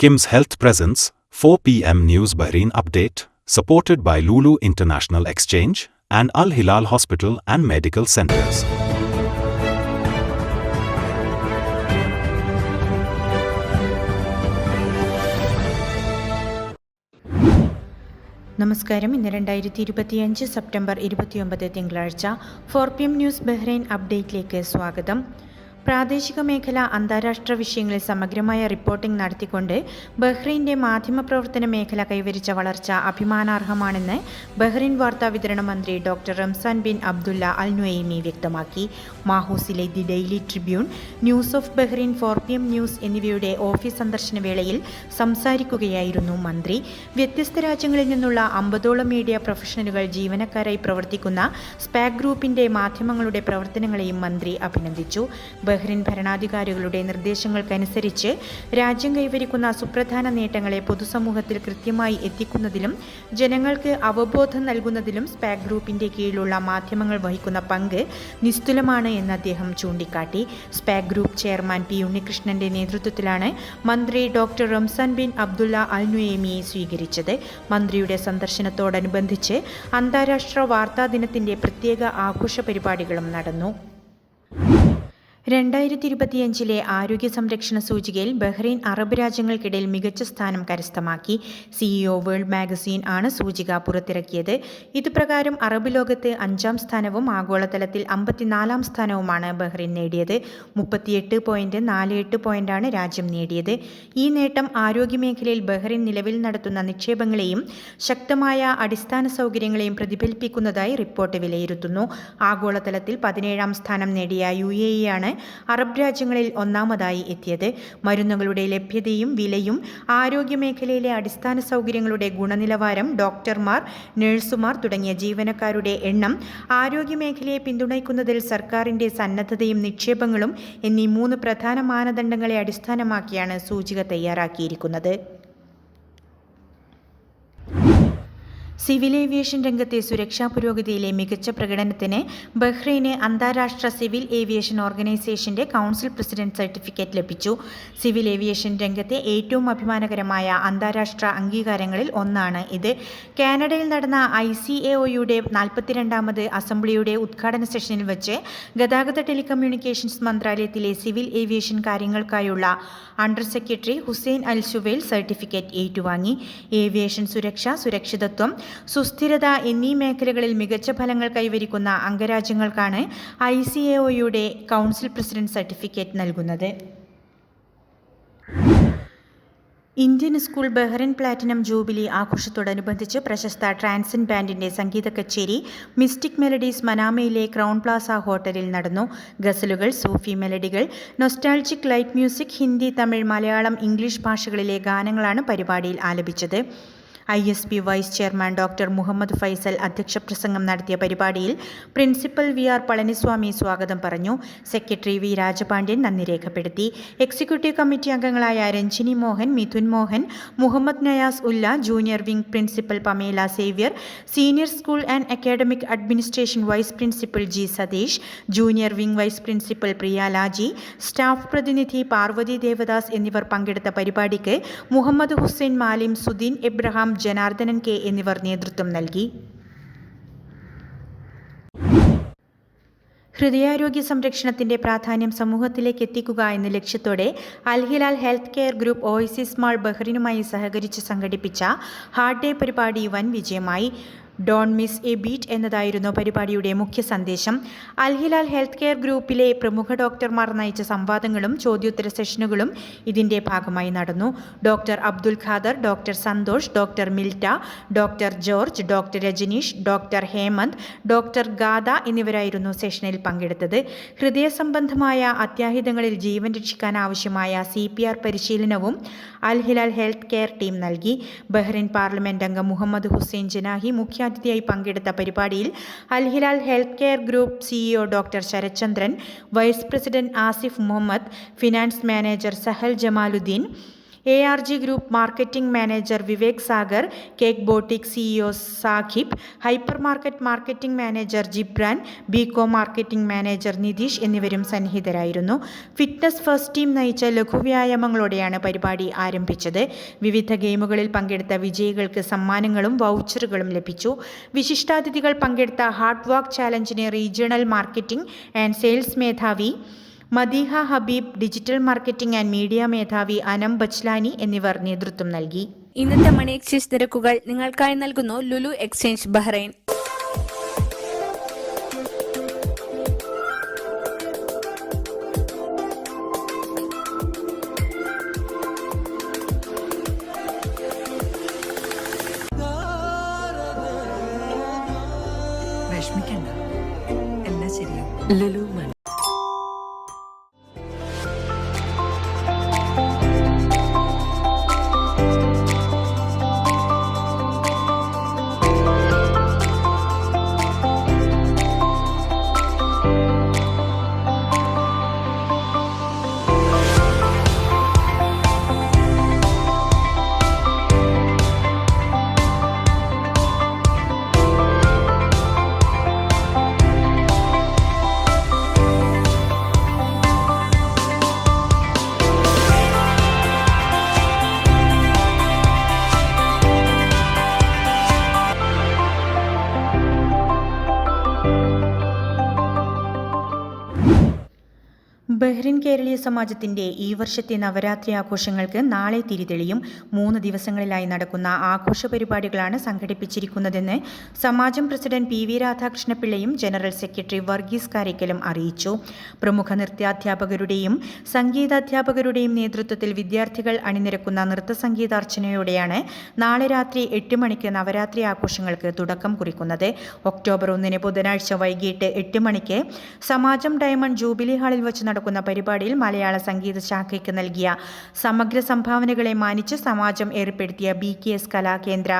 Kim's Health Presence, 4 p.m. News Bahrain Update, supported by Lulu International Exchange and Al Hilal Hospital and Medical Centers. നമസ്കാരം ഇന്ന് രണ്ടായിരത്തി ഇരുപത്തിയഞ്ച് September ഇരുപത്തിയൊമ്പത് തിങ്കളാഴ്ച four P M news Bahrain അപ്ഡേറ്റിലേക്ക് സ്വാഗതം പ്രാദേശിക മേഖല അന്താരാഷ്ട്ര വിഷയങ്ങളിൽ സമഗ്രമായ റിപ്പോർട്ടിംഗ് നടത്തിക്കൊണ്ട് ബഹ്റൈന്റെ മാധ്യമപ്രവർത്തന മേഖല കൈവരിച്ച വളർച്ച അഭിമാനാർഹമാണെന്ന് ബഹ്റൈൻ വാർത്താ വിതരണ മന്ത്രി doctor Ramzan bin Abdulla Al Nuaimi വ്യക്തമാക്കി. മാഹൂസിലെ the Daily Tribune news of Bahrain four P M news എന്നിവയുടെ ഓഫീസ് സന്ദർശന വേളയിൽ സംസാരിക്കുകയായിരുന്നു മന്ത്രി. വ്യത്യസ്ത രാജ്യങ്ങളിൽ നിന്നുള്ള അമ്പതോളം മീഡിയ പ്രൊഫഷണലുകൾ ജീവനക്കാരായി പ്രവർത്തിക്കുന്ന സ്പാക് ഗ്രൂപ്പിന്റെ മാധ്യമങ്ങളുടെ പ്രവർത്തനങ്ങളെയും മന്ത്രി അഭിനന്ദിച്ചു. ബഹ്റിൻ ഭരണാധികാരികളുടെ നിർദ്ദേശങ്ങൾക്കനുസരിച്ച് രാജ്യം കൈവരിക്കുന്ന സുപ്രധാന നേട്ടങ്ങളെ പൊതുസമൂഹത്തിൽ കൃത്യമായി എത്തിക്കുന്നതിലും ജനങ്ങൾക്ക് അവബോധം നൽകുന്നതിലും സ്പാക് ഗ്രൂപ്പിന്റെ കീഴിലുള്ള മാധ്യമങ്ങൾ വഹിക്കുന്ന പങ്ക് നിസ്തുലമാണ് എന്ന് അദ്ദേഹം ചൂണ്ടിക്കാട്ടി. സ്പാക് ഗ്രൂപ്പ് ചെയർമാൻ പി ഉണ്ണികൃഷ്ണന്റെ നേതൃത്വത്തിലാണ് മന്ത്രി ഡോക്ടർ റംസാൻ ബിൻ അബ്ദുള്ള അൽനുയേമിയെ സ്വീകരിച്ചത്. മന്ത്രിയുടെ സന്ദർശനത്തോടനുബന്ധിച്ച് അന്താരാഷ്ട്ര വാർത്താ ദിനത്തിന്റെ പ്രത്യേക ആഘോഷ പരിപാടികളും നടന്നു. രണ്ടായിരത്തി ഇരുപത്തിയഞ്ചിലെ ആരോഗ്യ സംരക്ഷണ സൂചികയിൽ ബഹ്റൈൻ അറബ് രാജ്യങ്ങൾക്കിടയിൽ മികച്ച സ്ഥാനം കരസ്ഥമാക്കി. സിഇഒ വേൾഡ് മാഗസീൻ ആണ് സൂചിക പുറത്തിറക്കിയത്. ഇതുപ്രകാരം അറബ് ലോകത്ത് അഞ്ചാം സ്ഥാനവും ആഗോളതലത്തിൽ അമ്പത്തിനാലാം സ്ഥാനവുമാണ് ബഹ്റൈൻ നേടിയത്. മുപ്പത്തിയെട്ട് പോയിന്റ് നാല് എട്ട് പോയിന്റാണ് രാജ്യം നേടിയത്. ഈ നേട്ടം ആരോഗ്യമേഖലയിൽ ബഹ്റൈൻ നിലവിൽ നടത്തുന്ന നിക്ഷേപങ്ങളെയും ശക്തമായ അടിസ്ഥാന സൗകര്യങ്ങളെയും പ്രതിഫലിപ്പിക്കുന്നതായി റിപ്പോർട്ട് വിലയിരുത്തുന്നു. ആഗോളതലത്തിൽ പതിനേഴാം സ്ഥാനം നേടിയ യു എ ആണ് അറബ് രാജ്യങ്ങളിൽ ഒന്നാമതായി എത്തിയത്. മരുന്നുകളുടെ ലഭ്യതയും വിലയും ആരോഗ്യമേഖലയിലെ അടിസ്ഥാന സൗകര്യങ്ങളുടെ ഗുണനിലവാരം ഡോക്ടർമാർ നഴ്സുമാർ തുടങ്ങിയ ജീവനക്കാരുടെ എണ്ണം ആരോഗ്യമേഖലയെ പിന്തുണയ്ക്കുന്നതിൽ സർക്കാരിന്റെ സന്നദ്ധതയും നിക്ഷേപങ്ങളും എന്നീ മൂന്ന് പ്രധാന മാനദണ്ഡങ്ങളെ അടിസ്ഥാനമാക്കിയാണ് സൂചിക തയ്യാറാക്കിയിരിക്കുന്നത്. സിവിൽ ഏവിയേഷൻ രംഗത്തെ സുരക്ഷാ പുരോഗതിയിലെ മികച്ച പ്രകടനത്തിന് ബഹ്റൈന് അന്താരാഷ്ട്ര സിവിൽ ഏവിയേഷൻ ഓർഗനൈസേഷന്റെ കൗൺസിൽ പ്രസിഡന്റ് സർട്ടിഫിക്കറ്റ് ലഭിച്ചു. സിവിൽ ഏവിയേഷൻ രംഗത്തെ ഏറ്റവും അഭിമാനകരമായ അന്താരാഷ്ട്ര അംഗീകാരങ്ങളിൽ ഒന്നാണ് ഇത്. കാനഡയിൽ നടന്ന ഐ സി എ ഒയുടെ നാൽപ്പത്തിരണ്ടാമത് അസംബ്ലിയുടെ ഉദ്ഘാടന സെഷനിൽ വെച്ച് ഗതാഗത ടെലികമ്മ്യൂണിക്കേഷൻസ് മന്ത്രാലയത്തിലെ civil aviation കാര്യങ്ങൾക്കായുള്ള under secretary Hussain Al Shuwail certificate ഏറ്റുവാങ്ങി. ഏവിയേഷൻ സുരക്ഷ സുരക്ഷിതത്വം സുസ്ഥിരത എന്നീ മേഖലകളിൽ മികച്ച ഫലങ്ങൾ കൈവരിക്കുന്ന അംഗരാജ്യങ്ങൾക്കാണ് ഐ സി എ ഒയുടെ കൗൺസിൽ പ്രസിഡന്റ് സർട്ടിഫിക്കറ്റ് നൽകുന്നത്. Indian school Bahrain platinum jubilee ആഘോഷത്തോടനുബന്ധിച്ച് പ്രശസ്ത ട്രാൻസൻ ബാൻഡിന്റെ സംഗീത കച്ചേരി മിസ്റ്റിക് മെലഡീസ് മനാമയിലെ ക്രൗൺ പ്ലാസ ഹോട്ടലിൽ നടന്നു. ഗസലുകൾ സൂഫി മെലഡികൾ nostalgic light music Hindi Tamil Malayalam English ഭാഷകളിലെ ഗാനങ്ങളാണ് പരിപാടിയിൽ ആലപിച്ചത്. I S P vice chairman doctor Muhammad Faisal അധ്യക്ഷ പ്രസംഗം നടത്തിയ പരിപാടിയിൽ പ്രിൻസിപ്പൽ വി ആർ പളനിസ്വാമി സ്വാഗതം പറഞ്ഞു. സെക്രട്ടറി വി രാജപാണ്ഡ്യൻ നന്ദി രേഖപ്പെടുത്തി. എക്സിക്യൂട്ടീവ് കമ്മിറ്റി അംഗങ്ങളായ Ranjini Mohan Mithun Mohan Muhammad Nayas Ulla junior wing principal Pamela Xavier senior school and academic administration vice principal G Satheesh junior wing vice principal Priya Laji staff പ്രതിനിധി പാർവതി ദേവദാസ് എന്നിവർ പങ്കെടുത്ത പരിപാടിക്ക് Muhammad Hussain Malim Sudeen Abraham Janardhanan K എന്നിവർ നേതൃത്വം നൽകി. ഹൃദയാരോഗ്യ സംരക്ഷണത്തിന്റെ പ്രാധാന്യം സമൂഹത്തിലേക്ക് എത്തിക്കുക എന്ന ലക്ഷ്യത്തോടെ Al Hilal health care group Oasis mall ബഹ്റിനുമായി സഹകരിച്ച് സംഘടിപ്പിച്ച ഹാർട്ട് ഡേ പരിപാടി വൻ വിജയമായി. ഡോൺ മിസ് എ ബീറ്റ് എന്നതായിരുന്നു പരിപാടിയുടെ മുഖ്യ സന്ദേശം. അൽഹിലാൽ ഹെൽത്ത് കെയർ ഗ്രൂപ്പിലെ പ്രമുഖ ഡോക്ടർമാർ നയിച്ച സംവാദങ്ങളും ചോദ്യോത്തര സെഷനുകളും ഇതിന്റെ ഭാഗമായി നടന്നു. Doctor Abdul Khader doctor Santhosh doctor Milta doctor George doctor Rajneesh doctor Hemant doctor Ghada എന്നിവരായിരുന്നു സെഷനിൽ പങ്കെടുത്തത്. ഹൃദയ സംബന്ധമായ അത്യാഹിതങ്ങളിൽ ജീവൻ രക്ഷിക്കാൻ ആവശ്യമായ സി പി ആർ പരിശീലനവും Al Hilal health care team നൽകി. ബഹ്റിൻ പാർലമെന്റ് അംഗം മുഹമ്മദ് ഹുസൈൻ ജനാഹി മുഖ്യ മുഖ്യാതിഥിയായി പങ്കെടുത്ത പരിപാടിയിൽ Al Hilal health care group CEO doctor Sarathchandran vice president Asif Muhammad finance manager Sahal Jamaludeen A R G group marketing manager Vivek Sagar cake boutique CEO Saqib hyper market marketing manager Jibran Beko marketing manager Nitish എന്നിവരും സന്നിഹിതരായിരുന്നു. Fitness first team നയിച്ച ലഘുവ്യായാമങ്ങളോടെയാണ് പരിപാടി ആരംഭിച്ചത്. വിവിധ ഗെയിമുകളിൽ പങ്കെടുത്ത വിജയികൾക്ക് സമ്മാനങ്ങളും വൗച്ചറുകളും ലഭിച്ചു. വിശിഷ്ടാതിഥികൾ പങ്കെടുത്ത ഹാർഡ് വാക്ക് ചാലഞ്ചിന് റീജിയണൽ മാർക്കറ്റിംഗ് ആൻഡ് സെയിൽസ് മേധാവി Madiha Habib digital marketing and media മേധാവി അനം ബച്ലാനി എന്നിവർ നേതൃത്വം നൽകി. ഇന്നത്തെ മണി എക്സ്ചേഞ്ച് നിരക്കുകൾ നിങ്ങൾക്കായി നൽകുന്നു ലുലു എക്സ്ചേഞ്ച് ബഹ്റൈൻ. വിഷമിക്കണ്ട. എല്ലാം ശരിയാവും. കേരളീയ സമാജത്തിന്റെ ഈ വർഷത്തെ നവരാത്രി ആഘോഷങ്ങൾക്ക് നാളെ തിരിതെളിയും മൂന്ന് ദിവസങ്ങളിലായി നടക്കുന്ന ആഘോഷ പരിപാടികളാണ് സംഘടിപ്പിച്ചിരിക്കുന്നതെന്ന് സമാജം പ്രസിഡന്റ് പി വി രാധാകൃഷ്ണപിള്ളയും ജനറൽ സെക്രട്ടറി വർഗീസ് കാരയ്ക്കലും അറിയിച്ചു. പ്രമുഖ നൃത്യാധ്യാപകരുടെയും സംഗീതാധ്യാപകരുടെയും നേതൃത്വത്തിൽ വിദ്യാർത്ഥികൾ അണിനിരക്കുന്ന നൃത്ത സംഗീതാർച്ചനയോടെയാണ് നാളെ രാത്രി എട്ട് മണിക്ക് നവരാത്രി ആഘോഷങ്ങൾക്ക് തുടക്കം കുറിക്കുന്നത്. ഒക്ടോബർ ഒന്നിന് ബുധനാഴ്ച വൈകിട്ട് എട്ട് മണിക്ക് സമാജം ഡയമണ്ട് ജൂബിലി ഹാളിൽ വച്ച് നടക്കുന്ന പരിപാടിയിൽ മലയാള സംഗീത ശാഖയ്ക്ക് നൽകിയ സമഗ്ര സംഭാവനകളെ മാനിച്ച് സമാജം ഏർപ്പെടുത്തിയ B K S Kalakendra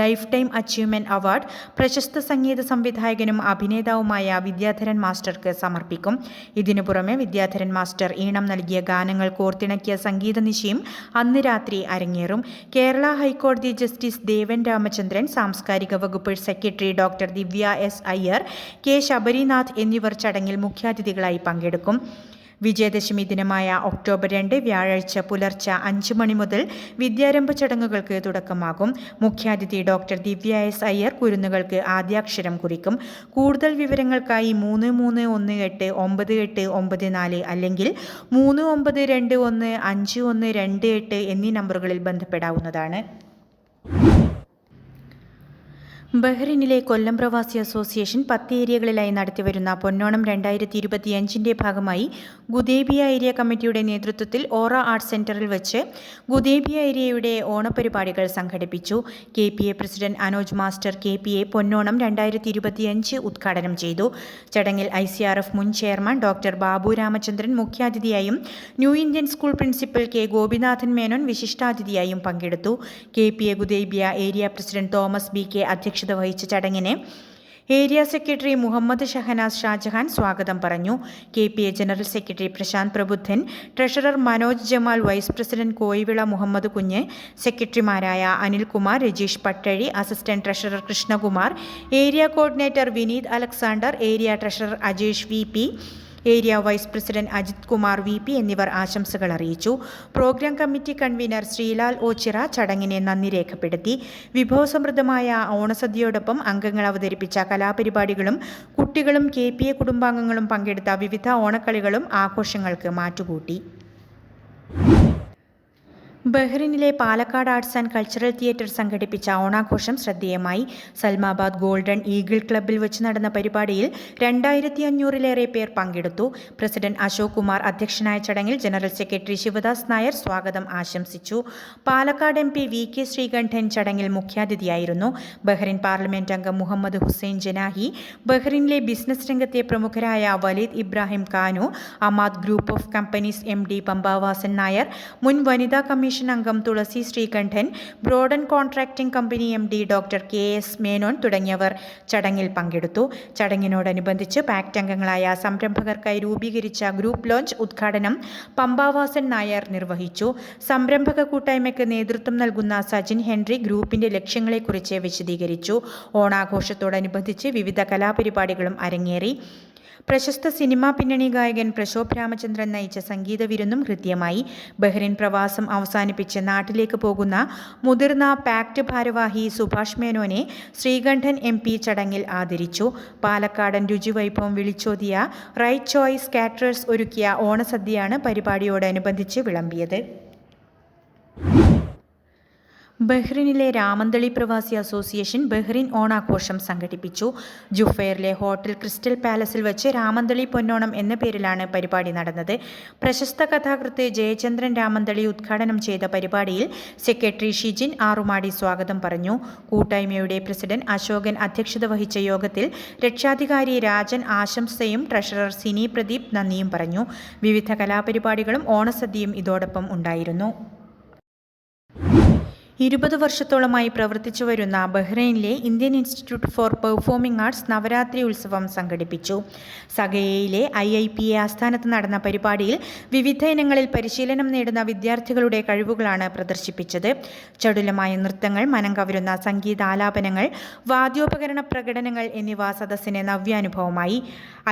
lifetime achievement award പ്രശസ്ത സംഗീത സംവിധായകനും അഭിനേതാവുമായ വിദ്യാധരൻ മാസ്റ്റർക്ക് സമർപ്പിക്കും. ഇതിനു പുറമെ വിദ്യാധരൻ മാസ്റ്റർ ഈണം നൽകിയ ഗാനങ്ങൾ കോർത്തിണക്കിയ സംഗീത നിശയും അന്ന് രാത്രി അരങ്ങേറും. കേരള ഹൈക്കോടതി ജസ്റ്റിസ് ദേവൻ രാമചന്ദ്രൻ സാംസ്കാരിക വകുപ്പ് secretary doctor Divya S Iyer K Sabarinath എന്നിവർ ചടങ്ങിൽ മുഖ്യാതിഥികളായി പങ്കെടുക്കും. വിജയദശമി ദിനമായ ഒക്ടോബർ രണ്ട് വ്യാഴാഴ്ച പുലർച്ചെ അഞ്ച് മണി മുതൽ വിദ്യാരംഭ ചടങ്ങുകൾക്ക് തുടക്കമാകും. മുഖ്യാതിഥി ഡോക്ടർ ദിവ്യ എസ് അയ്യർ കുരുന്നുകൾക്ക് ആദ്യാക്ഷരം കുറിക്കും. കൂടുതൽ വിവരങ്ങൾക്കായി മൂന്ന് മൂന്ന് ഒന്ന് എട്ട് ഒമ്പത് എട്ട് ഒമ്പത് നാല് അല്ലെങ്കിൽ മൂന്ന് ഒമ്പത് രണ്ട് ഒന്ന് അഞ്ച് ഒന്ന് രണ്ട് എട്ട് എന്നീ നമ്പറുകളിൽ ബന്ധപ്പെടാവുന്നതാണ്. ബഹ്റിനിലെ കൊല്ലം പ്രവാസി അസോസിയേഷൻ പത്ത് ഏരിയകളിലായി നടത്തിവരുന്ന പൊന്നോണം രണ്ടായിരത്തി ഇരുപത്തിയഞ്ചിന്റെ ഭാഗമായി ഗുദേബിയ ഏരിയ കമ്മിറ്റിയുടെ നേതൃത്വത്തിൽ ഓറ ആർട്സ് സെന്ററിൽ വെച്ച് ഗുദേബിയ ഏരിയയുടെ ഓണപരിപാടികൾ സംഘടിപ്പിച്ചു. K P A president Anoj master K P A Ponnonam രണ്ടായിരത്തി ഇരുപത്തിയഞ്ച് ഉദ്ഘാടനം ചെയ്തു. ചടങ്ങിൽ ഐ സി ആർ എഫ് മുൻ chairman doctor Babu Ramachandran മുഖ്യാതിഥിയായും new Indian school principal K Gopinathan Menon വിശിഷ്ടാതിഥിയായും പങ്കെടുത്തു. K P A Gudaibiya area president Thomas B K അധ്യക്ഷത വഹിച്ച ചടങ്ങിന് ഏരിയ സെക്രട്ടറി മുഹമ്മദ് ഷഹനാസ് ഷാജഹാൻ സ്വാഗതം പറഞ്ഞു. K P A general secretary Prashanth Prabudhan treasurer Manoj Jamal vice president Koivila Muhammad Kunju സെക്രട്ടറിമാരായ Anilkumar Rajeesh Pattazhi assistant treasurer Krishnakumar area coordinator Vineeth Alexander area treasurer Ajesh V P area vice president Ajith Kumar V P എന്നിവർ ആശംസകൾ അറിയിച്ചു. Programme committee convener Sreelal Oachira ചടങ്ങിനെ നന്ദി രേഖപ്പെടുത്തി. വിഭവസമൃദ്ധമായ ഓണസദ്യയോടൊപ്പം അംഗങ്ങൾ അവതരിപ്പിച്ച കലാപരിപാടികളും കുട്ടികളും കെ പി എ കുടുംബാംഗങ്ങളും പങ്കെടുത്ത വിവിധ ഓണക്കളികളും ആഘോഷങ്ങൾക്ക് മാറ്റുകൂട്ടി. ബഹ്റിനിലെ Palakkad arts and cultural theatre സംഘടിപ്പിച്ച ഓണാഘോഷം ശ്രദ്ധേയമായി. സൽമാബാദ് ഗോൾഡൻ ഈഗിൾ ക്ലബ്ബിൽ വെച്ച് നടന്ന പരിപാടിയിൽ രണ്ടായിരത്തി അഞ്ഞൂറിലേറെ പേർ പങ്കെടുത്തു. പ്രസിഡന്റ് അശോക് കുമാർ അധ്യക്ഷനായ ചടങ്ങിൽ ജനറൽ സെക്രട്ടറി ശിവദാസ് നായർ സ്വാഗതം ആശംസിച്ചു. Palakkad M P V K Sreekandan ചടങ്ങിൽ മുഖ്യാതിഥിയായിരുന്നു. ബഹ്റിൻ പാർലമെന്റ് അംഗം മുഹമ്മദ് ഹുസൈൻ ജനാഹി ബഹ്റിനിലെ ബിസിനസ് രംഗത്തെ പ്രമുഖരായ Waleed Ibrahim Kanoo Amad group of companies M D Pampavasan Nair മുൻ വനിതാ കമ്മീഷൻ കമ്മീഷൻ അംഗം Thulasi Sreekandan Brodan contracting company M D doctor K S Menon തുടങ്ങിയവർ ചടങ്ങിൽ പങ്കെടുത്തു. ചടങ്ങിനോടനുബന്ധിച്ച് പാക്ട് അംഗങ്ങളായ സംരംഭകർക്കായി രൂപീകരിച്ച ഗ്രൂപ്പ് ലോഞ്ച് ഉദ്ഘാടനം പമ്പാവാസൻ നായർ നിർവഹിച്ചു. സംരംഭക കൂട്ടായ്മയ്ക്ക് നേതൃത്വം നൽകുന്ന സജിൻ ഹെൻറി ഗ്രൂപ്പിന്റെ ലക്ഷ്യങ്ങളെക്കുറിച്ച് വിശദീകരിച്ചു. ഓണാഘോഷത്തോടനുബന്ധിച്ച് വിവിധ കലാപരിപാടികളും അരങ്ങേറി. പ്രശസ്ത സിനിമാ പിന്നണി ഗായകൻ പ്രശോഭ് രാമചന്ദ്രൻ നയിച്ച സംഗീത വിരുന്നും ഹൃദ്യമായി. ബഹ്റിൻ പ്രവാസം അവസാനിപ്പിച്ച് നാട്ടിലേക്ക് പോകുന്ന മുതിർന്ന പാക്ട് ഭാരവാഹി സുഭാഷ് മേനോനെ ശ്രീകണ്ഠൻ എം പി ചടങ്ങിൽ ആദരിച്ചു. പാലക്കാടൻ രുചിവൈഭവം വിളിച്ചോതിയ റൈറ്റ് ചോയ്സ് കാറ്ററേഴ്സ് ഒരുക്കിയ ഓണസദ്യയാണ് പരിപാടിയോടനുബന്ധിച്ച് വിളമ്പിയത്. ബഹ്റിനിലെ രാമന്തളി പ്രവാസി അസോസിയേഷൻ ബഹ്റിൻ ഓണാഘോഷം സംഘടിപ്പിച്ചു. ജുഫൈറിലെ ഹോട്ടൽ ക്രിസ്റ്റൽ പാലസിൽ വെച്ച് രാമന്തളി പൊന്നോണം എന്ന പേരിലാണ് പരിപാടി നടന്നത്. പ്രശസ്ത കഥാകൃത്ത് ജയചന്ദ്രൻ രാമന്തളി ഉദ്ഘാടനം ചെയ്ത പരിപാടിയിൽ സെക്രട്ടറി ഷിജിൻ ആറുമാടി സ്വാഗതം പറഞ്ഞു. കൂട്ടായ്മയുടെ പ്രസിഡന്റ് അശോകൻ അധ്യക്ഷത വഹിച്ച യോഗത്തിൽ രക്ഷാധികാരി രാജൻ ആശംസയും ട്രഷറർ സിനി പ്രദീപ് നന്ദിയും പറഞ്ഞു. വിവിധ കലാപരിപാടികളും ഓണസദ്യയും ഇതോടൊപ്പം ഉണ്ടായിരുന്നു. ഇരുപത് വർഷത്തോളമായി പ്രവർത്തിച്ചു വരുന്ന ബഹ്റൈനിലെ Indian institute for performing arts Navarathri ഉത്സവം സംഘടിപ്പിച്ചു. സഗയയിലെ ഐ ഐ പി എ ആസ്ഥാനത്ത് നടന്ന പരിപാടിയിൽ വിവിധ ഇനങ്ങളിൽ പരിശീലനം നേടുന്ന വിദ്യാർത്ഥികളുടെ കഴിവുകളാണ് പ്രദർശിപ്പിച്ചത്. ചടുലമായ നൃത്തങ്ങൾ മനം കവരുന്ന സംഗീതാലാപനങ്ങൾ വാദ്യോപകരണ പ്രകടനങ്ങൾ എന്നിവ സദസ്സിന് നവ്യാനുഭവമായി.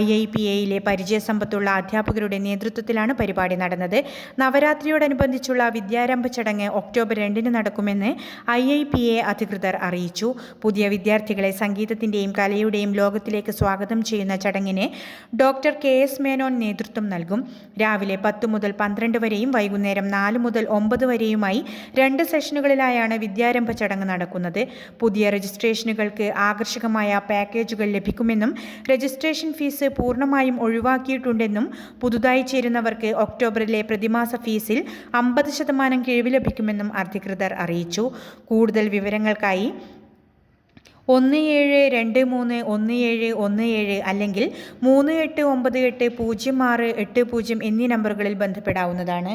ഐ ഐ പി എയിലെ പരിചയസമ്പത്തുള്ള അധ്യാപകരുടെ നേതൃത്വത്തിലാണ് പരിപാടി നടന്നത്. നവരാത്രിയോടനുബന്ധിച്ചുള്ള വിദ്യാരംഭ ചടങ്ങ് ഒക്ടോബർ രണ്ടിന് നടക്കുമെന്ന് ഐ ഐ പി എ അധികൃതർ അറിയിച്ചു. പുതിയ വിദ്യാർത്ഥികളെ സംഗീതത്തിന്റെയും കലയുടെയും ലോകത്തിലേക്ക് സ്വാഗതം ചെയ്യുന്ന ചടങ്ങിന് ഡോക്ടർ കെ എസ് മേനോൻ നേതൃത്വം നൽകും. രാവിലെ പത്ത് മുതൽ പന്ത്രണ്ട് വരെയും വൈകുന്നേരം നാല് മുതൽ ഒമ്പത് വരെയുമായി രണ്ട് സെഷനുകളിലായാണ് വിദ്യാരംഭ ചടങ്ങ് നടക്കുന്നത്. പുതിയ രജിസ്ട്രേഷനുകൾക്ക് ആകർഷകമായ പാക്കേജുകൾ ലഭിക്കുമെന്നും രജിസ്ട്രേഷൻ ഫീസ് പൂർണമായും ഒഴിവാക്കിയിട്ടുണ്ടെന്നും പുതുതായി ചേരുന്നവർക്ക് ഒക്ടോബറിലെ പ്രതിമാസ ഫീസിൽ അമ്പത് ശതമാനം കിഴിവ് ലഭിക്കുമെന്നും അധികൃതർ അറിയിച്ചു. കൂടുതൽ വിവരങ്ങൾക്കായി ഒന്ന് ഏഴ് രണ്ട് മൂന്ന് ഒന്ന് ഏഴ് ഒന്ന് ഏഴ് അല്ലെങ്കിൽ മൂന്ന് എട്ട് ഒമ്പത് എട്ട് പൂജ്യം ആറ് എട്ട് പൂജ്യം എന്നീ നമ്പറുകളിൽ ബന്ധപ്പെടാവുന്നതാണ്.